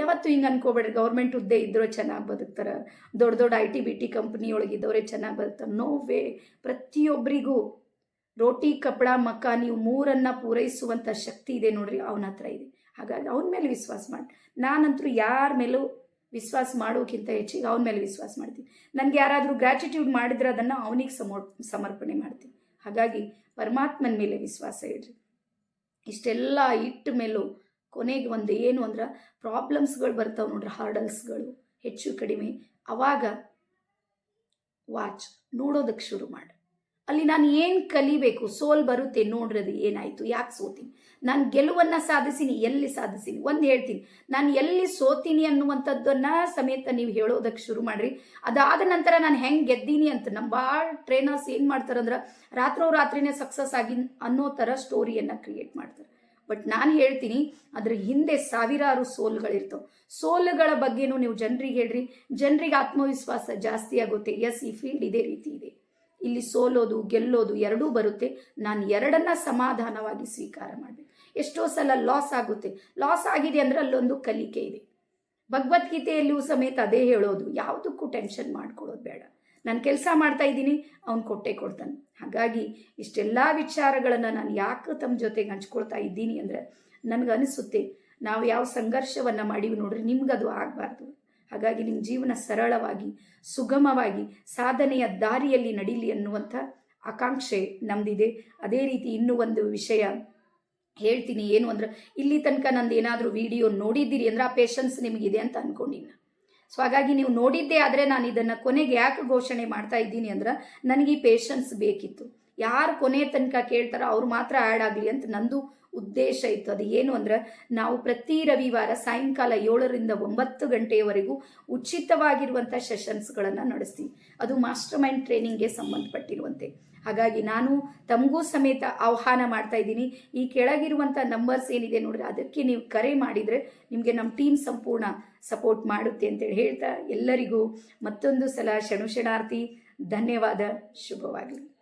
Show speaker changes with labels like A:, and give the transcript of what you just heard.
A: ಯಾವತ್ತೂ ಹಿಂಗೆ ಅನ್ಕೋಬೇಡ್ರಿ ಗೌರ್ಮೆಂಟ್ ಹುದ್ದೆ ಇದ್ದರೂ ಚೆನ್ನಾಗಿ ಬದುಕ್ತಾರೆ. ದೊಡ್ಡ ದೊಡ್ಡ I T B T company ಒಳಗಿದ್ದವರೇ ಚೆನ್ನಾಗಿ ಬದುಕ್ತಾರೆ. ನೋ ವೇ ಪ್ರತಿಯೊಬ್ಬರಿಗೂ ರೋಟಿ, ಕಪಡ, ಮಕ್ಕ, ನೀವು ಮೂರನ್ನು ಪೂರೈಸುವಂಥ ಶಕ್ತಿ ಇದೆ ನೋಡ್ರಿ, ಅವನ ಹತ್ರ ಇದೆ. ಹಾಗಾಗಿ ಅವನ ಮೇಲೆ ವಿಶ್ವಾಸ ಮಾಡಿ. ನಾನಂತರೂ ಯಾರ ಮೇಲೂ ವಿಶ್ವಾಸ ಮಾಡೋಕ್ಕಿಂತ ಹೆಚ್ಚಿಗೆ ಅವನ ಮೇಲೆ ವಿಶ್ವಾಸ ಮಾಡ್ತೀನಿ. ನನಗೆ ಯಾರಾದರೂ ಗ್ರ್ಯಾಟಿಟ್ಯೂಡ್ ಮಾಡಿದ್ರೆ ಅದನ್ನು ಅವನಿಗೆ ಸಮೋ, ಸಮರ್ಪಣೆ ಮಾಡ್ತೀನಿ. ಹಾಗಾಗಿ ಪರಮಾತ್ಮನ ಮೇಲೆ ವಿಶ್ವಾಸ ಇಡ್ರಿ. ಇಷ್ಟೆಲ್ಲ ಇಟ್ಟ ಮೇಲೂ ಕೊನೆಗೆ ಒಂದು ಏನು ಅಂದ್ರೆ ಪ್ರಾಬ್ಲಮ್ಸ್ಗಳು ಬರ್ತಾವೆ ನೋಡ್ರಿ ಹಾರ್ಡಲ್ಸ್ಗಳು ಹೆಚ್ಚು ಕಡಿಮೆ. ಅವಾಗ ವಾಚ್ ನೋಡೋದಕ್ಕೆ ಶುರು ಮಾಡಿ. ಅಲ್ಲಿ ನಾನು ಏನು ಕಲಿಬೇಕು, ಸೋಲ್ ಬರುತ್ತೆ ನೋಡ್ರಿ ಅದು ಏನಾಯಿತು, ಯಾಕೆ ಸೋತೀನಿ? ನಾನು ಗೆಲುವನ್ನು ಸಾಧಿಸೀನಿ, ಎಲ್ಲಿ ಸಾಧಿಸಿನಿ? ಒಂದು ಹೇಳ್ತೀನಿ, ನಾನು ಎಲ್ಲಿ ಸೋತೀನಿ ಅನ್ನುವಂಥದ್ದನ್ನು ಸಮೇತ ನೀವು ಹೇಳೋದಕ್ಕೆ ಶುರು ಮಾಡಿರಿ. ಅದಾದ ನಂತರ ನಾನು ಹೆಂಗೆ ಗೆದ್ದೀನಿ ಅಂತ ನಮ್ಮ ಭಾಳ ಟ್ರೈನರ್ಸ್ ಏನು ಮಾಡ್ತಾರಂದ್ರೆ ರಾತ್ರೋ ರಾತ್ರಿನೇ ಸಕ್ಸಸ್ ಆಗಿ ಅನ್ನೋ ಥರ ಸ್ಟೋರಿಯನ್ನು ಕ್ರಿಯೇಟ್ ಮಾಡ್ತಾರೆ. ಬಟ್ ನಾನು ಹೇಳ್ತೀನಿ, ಅದ್ರ ಹಿಂದೆ ಸಾವಿರಾರು ಸೋಲ್ಗಳಿರ್ತವೆ. ಸೋಲುಗಳ ಬಗ್ಗೆನೂ ನೀವು ಜನರಿಗೆ ಹೇಳ್ರಿ. ಜನರಿಗೆ ಆತ್ಮವಿಶ್ವಾಸ ಜಾಸ್ತಿ ಆಗುತ್ತೆ. ಎಸ್ ಈ ಫೀಲ್ಡ್ ಇದೇ ರೀತಿ ಇದೆ. ಇಲ್ಲಿ ಸೋಲೋದು, ಗೆಲ್ಲೋದು ಎರಡೂ ಬರುತ್ತೆ. ನಾನು ಎರಡನ್ನ ಸಮಾಧಾನವಾಗಿ ಸ್ವೀಕಾರ ಮಾಡಬೇಕು. ಎಷ್ಟೋ ಸಲ ಲಾಸ್ ಆಗುತ್ತೆ. ಲಾಸ್ ಆಗಿದೆ ಅಂದರೆ ಅಲ್ಲೊಂದು ಕಲಿಕೆ ಇದೆ. ಭಗವದ್ಗೀತೆಯಲ್ಲಿಯೂ ಸಮೇತ ಅದೇ ಹೇಳೋದು. ಯಾವುದಕ್ಕೂ ಟೆನ್ಷನ್ ಮಾಡ್ಕೊಳ್ಳೋದು ಬೇಡ. ನಾನು ಕೆಲಸ ಮಾಡ್ತಾ ಇದ್ದೀನಿ, ಅವ್ನು ಕೊಟ್ಟೆ ಕೊಡ್ತಾನೆ. ಹಾಗಾಗಿ ಇಷ್ಟೆಲ್ಲ ವಿಚಾರಗಳನ್ನು ನಾನು ಯಾಕೆ ತಮ್ಮ ಜೊತೆಗೆ ಹಂಚ್ಕೊಳ್ತಾ ಇದ್ದೀನಿ ಅಂದರೆ ನನಗೆ ಅನಿಸುತ್ತೆ ನಾವು ಯಾವ ಸಂಘರ್ಷವನ್ನು ಮಾಡೀವಿ ನೋಡ್ರಿ ನಿಮ್ಗದು ಆಗಬಾರ್ದು. ಹಾಗಾಗಿ ನಿಮ್ಮ ಜೀವನ ಸರಳವಾಗಿ, ಸುಗಮವಾಗಿ, ಸಾಧನೆಯ ದಾರಿಯಲ್ಲಿ ನಡೀಲಿ ಅನ್ನುವಂಥ ಆಕಾಂಕ್ಷೆ ನಮ್ಮದಿದೆ ಅದೇ ರೀತಿ ಇನ್ನೂ ಒಂದು ವಿಷಯ ಹೇಳ್ತೀನಿ, ಏನು ಅಂದ್ರೆ ಇಲ್ಲಿ ತನಕ ನಂದು ಏನಾದರೂ ವಿಡಿಯೋ ನೋಡಿದ್ದೀರಿ ಅಂದ್ರೆ ಆ ಪೇಷನ್ಸ್ ನಿಮಗಿದೆ ಅಂತ ಅನ್ಕೊಂಡಿನ. ಸೊ ಹಾಗಾಗಿ ನೀವು ನೋಡಿದ್ದೇ ಆದರೆ ನಾನು ಇದನ್ನು ಕೊನೆಗೆ ಯಾಕೆ ಘೋಷಣೆ ಮಾಡ್ತಾ ಇದ್ದೀನಿ ಅಂದ್ರೆ ನನಗೆ ಈ ಪೇಷನ್ಸ್ ಬೇಕಿತ್ತು. ಯಾರು ಕೊನೆ ತನಕ ಕೇಳ್ತಾರೋ ಅವ್ರು ಮಾತ್ರ ಆ್ಯಡ್ ಆಗಲಿ ಅಂತ ನಂದು ಉದ್ದೇಶ ಇತ್ತು. ಅದು ಏನು ಅಂದ್ರೆ ನಾವು ಪ್ರತಿ ರವಿವಾರ ಸಾಯಂಕಾಲ ಏಳರಿಂದ ಒಂಬತ್ತು ಗಂಟೆಯವರೆಗೂ ಉಚಿತವಾಗಿರುವಂಥ ಸೆಷನ್ಸ್ಗಳನ್ನು ನಡೆಸ್ತೀವಿ. ಅದು ಮಾಸ್ಟರ್ ಮೈಂಡ್ ಟ್ರೈನಿಂಗ್ಗೆ ಸಂಬಂಧಪಟ್ಟಿರುವಂತೆ. ಹಾಗಾಗಿ ನಾನು ತಮಗೂ ಸಮೇತ ಆಹ್ವಾನ ಮಾಡ್ತಾ ಇದ್ದೀನಿ. ಈ ಕೆಳಗಿರುವಂಥ ನಂಬರ್ಸ್ ಏನಿದೆ ನೋಡಿದ್ರೆ ಅದಕ್ಕೆ ನೀವು ಕರೆ ಮಾಡಿದರೆ ನಿಮಗೆ ನಮ್ಮ ಟೀಮ್ ಸಂಪೂರ್ಣ ಸಪೋರ್ಟ್ ಮಾಡುತ್ತೆ ಅಂತೇಳಿ ಹೇಳ್ತಾ ಎಲ್ಲರಿಗೂ ಮತ್ತೊಂದು ಸಲ ಶಣಾರ್ಥಿ ಧನ್ಯವಾದ. ಶುಭವಾಗಲಿ.